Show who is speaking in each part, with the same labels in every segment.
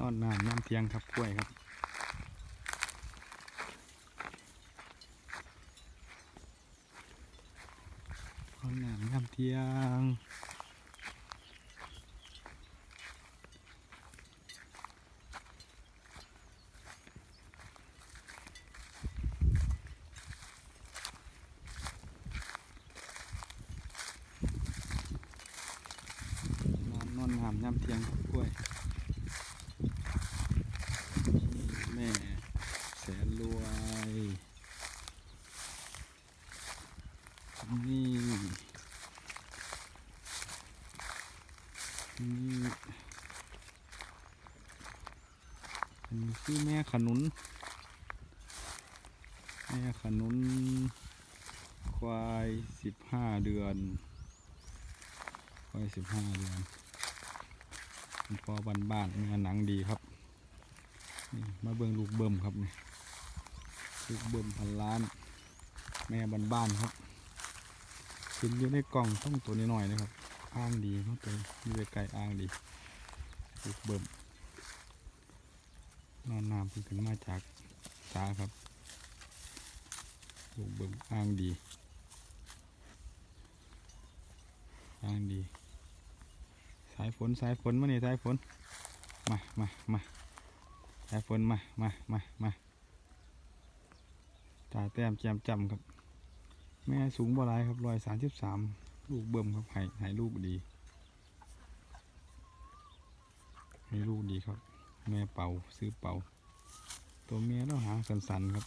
Speaker 1: นอนน้ำน้ำเทียงครับกล้วยครับนอนน้ำน้ำเทียงนอนนอนน้ำน้ำเทียงครับกล้วย แม่แสนรวย นี่ นี่อันนี้ คือแม่ขนุน แม่ขนุน ควายสิบห้าเดือน ควายสิบห้าเดือนเป็นพอบ้านบ้านๆเนื้อหนังดีครับนี่มาเบิ่งลูกเบิ่มครับนี่ลูกเบิ่มพันล้าน แม่บ้านๆครับขึ้นอยู่ในกล่องต้องตัวน้อยๆนะครับ อ้างดีเนาะตัวอยู่ไกลๆอ้างดีลูกเบิ่ม นอนน้ำเพิ่งขึ้นมาจากสาครับลูกเบิ่มอ้างดี อ้างดี สายฝนสายฝนมาเนี่ยสายฝน มามามาสายฝนมามามามาตาแต้มแจมจำครับ แม่สูงบ่ลายครับรอยสามสิบสามลูกเบิ่มครับห้ให้ลูกดีให้ลูกดีครับ แม่เป่าซื้อเป่า ตัวเมียต้องหางสันๆครับ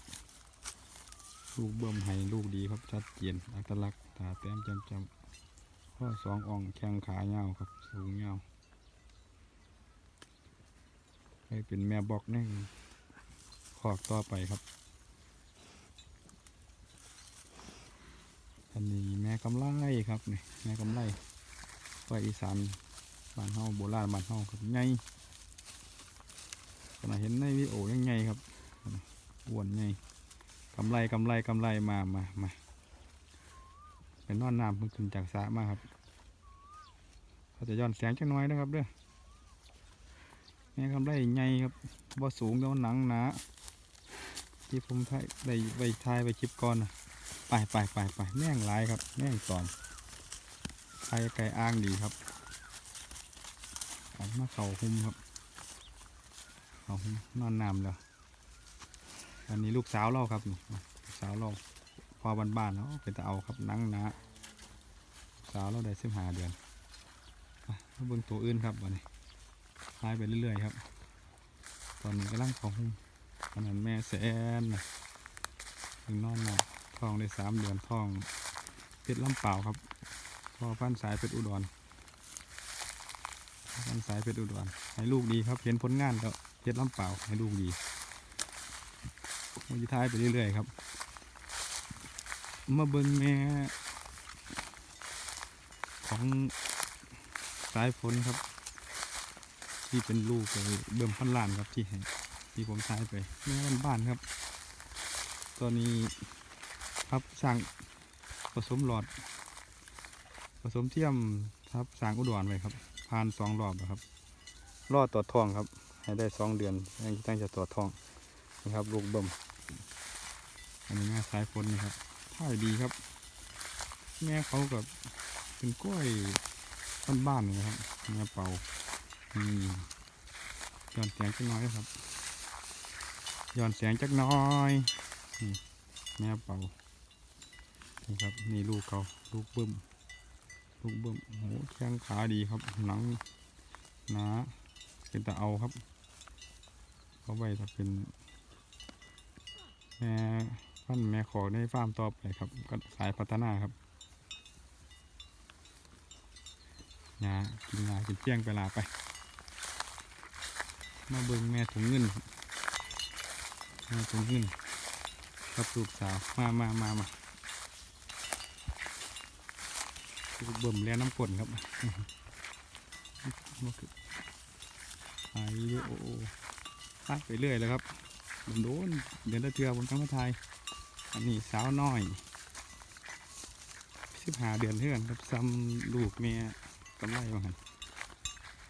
Speaker 1: ลูกเบิ่มให้ลูกดีครับชัดเจนอัตลักษณ์ตาแต้มจมจำข้อสองอ่องแข้งขาเงาครับ สูงเงาให้เป็นแม่บอกแน่ขอกต่อไปครับ อันนี้แม่กำไลครับนี่แม่กำไลไฟอีสานบ้านเฮาโบราณบ้านเฮาครับไง ขณะเห็นในวิโอยังไงครับอ้วนไงกำไลกำไลกำไลมามามาเป็นนอนน้ำเพิ่งขึ้นจากสระมาครับเขาจะย้อนแสงจักน้อยนะครับเด้อแม่กำไรใหญ่ครับบ่สูงแต่ว่าหนังหนาที่ผมถ่ายได้ไปถ่ายไปคลิปก่อนนะไปไปไปไปแม่งหลายครับ แม่งตอนไข่ไก่อ้างดีครับออกมาเข่าหุ้มครับ เขานอนน้ำแล้ว อันนี้ลูกสาวเราครับนี่ลูกสาวเราพอบ้านๆเนาะเป็นตะเอาครับนั่งนาลูกสาวเราได้สิบห้าเดือนมาเบิ่งตัวอื่นครับวันนี้คลายไปเรื่อยๆครับ ตอนนี้กำลังของหุ้มขนาดแม่แสนนะถึงนอนนักท้องได้สามเดือนท้องเพชรลำเปล่าครับพอพันสายเพชรอุดรพันสายเพชรอุดรให้ลูกดีครับเห็นผลงานก็ เพชรลำเปล่าให้ลูกดีมันจะท้ายไปเรื่อยๆครับ มาเบิ่งแม่ของสายฝนครับ ที่เป็นลูกเลยเบิ่มพันล้านครับที่ให้ที่ผมใช้ไปแม่บ้านครับ ตอนนี้ครับสั่งผสมหลอด ผสมเทียมครับสั่งอุดรไว้ครับผ่านสองรอบครับรอดตรวจทองครับ ให้ได้สองเดือนตั้งจะตรวจทองนะครับลูกเบิ่มอันนี้แม่สายฝนนะครับท่ายดีครับ แม่เขากับเป็นกล้วยบ้านๆเลยนะครับแม่เป่านี่ย้อนแสงจักน้อยครับย้อนแสงจักน้อยนี่แม่เป่านี่ครับนี่ลูกเขาลูกเบิ้มลูกเบิ้มโอ้โหแข้งขาดีครับหนังหนาเป็นตะเอาครับ เอาไว้ถ้าเป็นแม่พันแม่ขอในฟาร์มต่อไปครับ ก็สายพัฒนาครับงากินงากินเจียงไปลาไป มาเบิ่งแม่ถุงเงินแม่ถุงเงินกับลูกสาวมามามามาลูกเบิ่มแล้วน้ำฝนครับมาคือถ่ายวิดีโอ ถ่ายไปเรื่อยเลยครับผมโดนเดินตะเทือผมทั้งมาถ่ายอันนี้สาวน้อยสิบหาเดือนเท่ากันครับซ้ำลูกเมียกำไรว่าหัน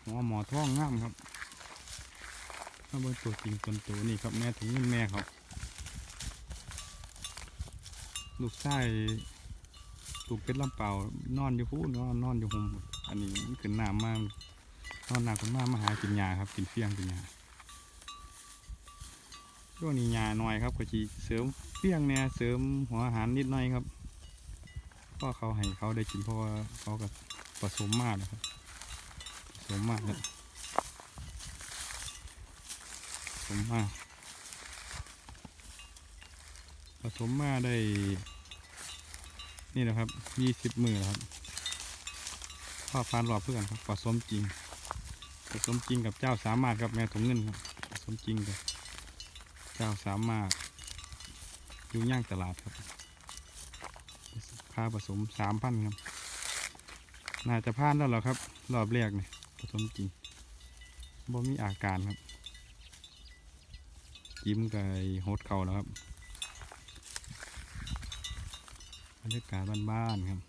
Speaker 1: หมอหมอท้องง่ามครับมาเบิ่งตัวจริงตนตัวนี่ครับแม่ถึงเงินแม่เขาลูกชายลูกเป็ดลำเปล่านอนอยู่พูนอนนอนอยู่หุมอันนี้ขึ้นน้ำมานอนหนักคนมากมาหากินยาครับ กินเฟี้ยงกินยา ช่วงนี้ยาหน่อยครับก็จีเสริมเฟี้ยงเนี่ยเสริมหัวอาหารนิดหน่อยครับเพราะเขาให้เขาได้กินเพราะว่าเขาก็ผสมมากนะครับผสมมากเลยผสมมากผสมมาได้ นี่นะครับยี่สิบมือครับพ่อฟานรอบเพื่อนครับผสมจริงผสมจริงกับเจ้าสามารถครับแม่ถุงเงินครับผสมจริงกับ เจ้าสามารถอยู่ย่างตลาดครับค่าผสมสามพันครับ น่าจะพลาดแล้วหรอครับ รอบแรกเนี่ยผสมจริงบ่มีอาการครับ จิ้มไอ้โฮดเข่าแล้วครับบรรยากาศบ้านๆครับ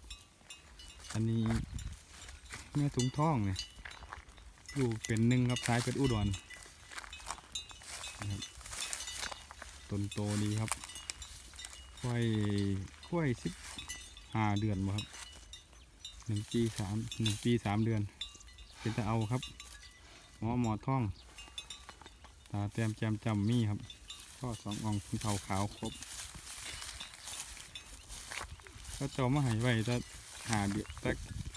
Speaker 1: อันนี้แม่ถุงท่องเนี่ยอยู่เป็นหนึ่งครับสายเป็ดอุดรนะครับ ต้นโตดีครับค่อยค่อยสิบห้าเดือนบ่ครับหนึ่งปีสามหนึ่งปีสามเดือน เป็นจะเอาครับ หมอหมอท่อง ตาแต้มแจมจำมี่ครับข้อสององคุณเทาขาวครบเขาเจ้ามาให้ไว้จะหาเดือนจะ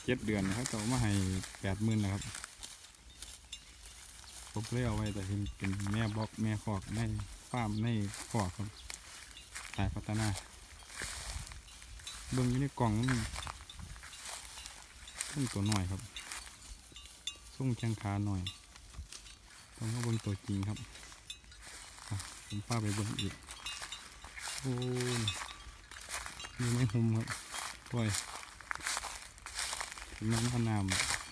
Speaker 1: เจ็ดเดือนเขาเจ้ามาให้แปดหมื่นนะครับผมเลยเอาไว้แต่เป็นเป็นแม่บล็อกแม่คอกใน ฟาร์มในคอครับสายพัฒนาเบิ่งอยู่ในกล่องมันส่งตัวหน่อยครับส่งแข้งขาหน่อยต้องมาเบิ่งตัวจริงครับผมพาไปเบิ่งอีกโอ้ยอยู่ในหุมครับปล่อยถึงน้ำพนาม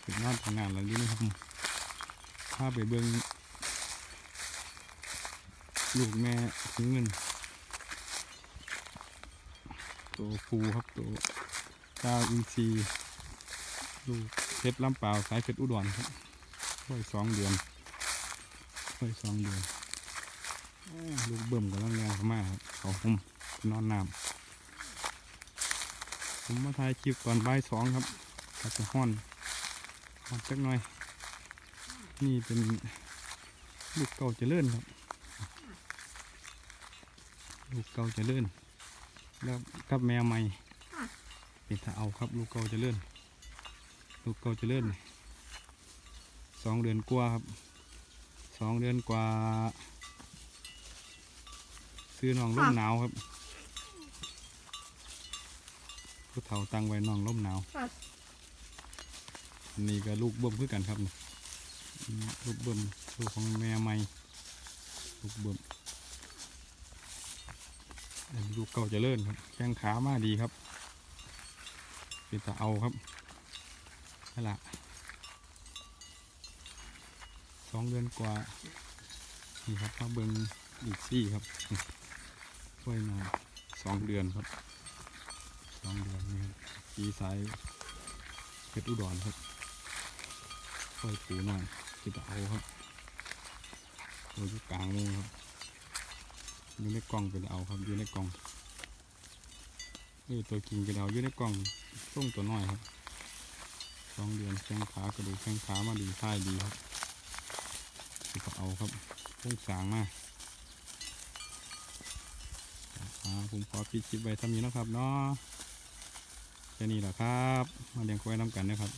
Speaker 1: ถึงนอนทำงานแล้วอยู่ในหุมพาไปเบิ้ง ลูกแม่ถึงเงินตัวฟูครับตัวเจ้าอินทรีลูกเพชรลำเปล่าสายเพชรอุดรครับปล่อยสองเดือนปล่อยสองเดือนลูกเบิ่มกับลังแรงเข้ามาครับเขาหุมนอนน้ำผมมาถ่ายคลิปตอนบ่ายสองครับอาจจะห้อนห้อนสักหน่อย นี่เป็นลูกเก่าเจริญครับ ลูกเก่าเจริญแล้วกับแมวใหม่เป็นถ้าเอาครับ ลูกเก่าเจริญลูกเก่าเจริญนี่สองเดือนกว่าครับสองเดือนกว่า ซื้อน้องร่มหนาวครับผู้เฒ่าตั้งไว้น้องร่มหนาว
Speaker 2: ค่ะ
Speaker 1: อันนี้ก็ลูกเบิ่มคือกันครับนี่อืมลูกเบิ่มลูกของแม่ใหม่ลูกเบิ่มอันนี้ ลูกเก่าจะเจริญครับ แข้งขามาดีครับ เป็นตาเอาครับนั่นละสองเดือนกว่า นี่ครับมาเบิงอีกซี่ครับนี่ช่วยมาสองเดือนครับสองเดือนนี่ครับปีสายเพชรอุดรครับค่อยปูหน่อยติดเอาครับตัวยู่กลางนี่ครับ อยู่ในกล่องเป็นเอาครับ อยู่ในกล่องนี่ตัวกิ่งเป็นเอาอยู่ในกล่องส่งตัวน้อยครับสองเดือนแข้งขากระดูกแข้งขามาดีท่ายดีครับติดเอาครับพุ่งสางมาผมขอปิดคลิปไว้ท่านี้นะครับเนาะแค่นี้แหละครับ มาเลี้ยงควายน้ำกันนะครับ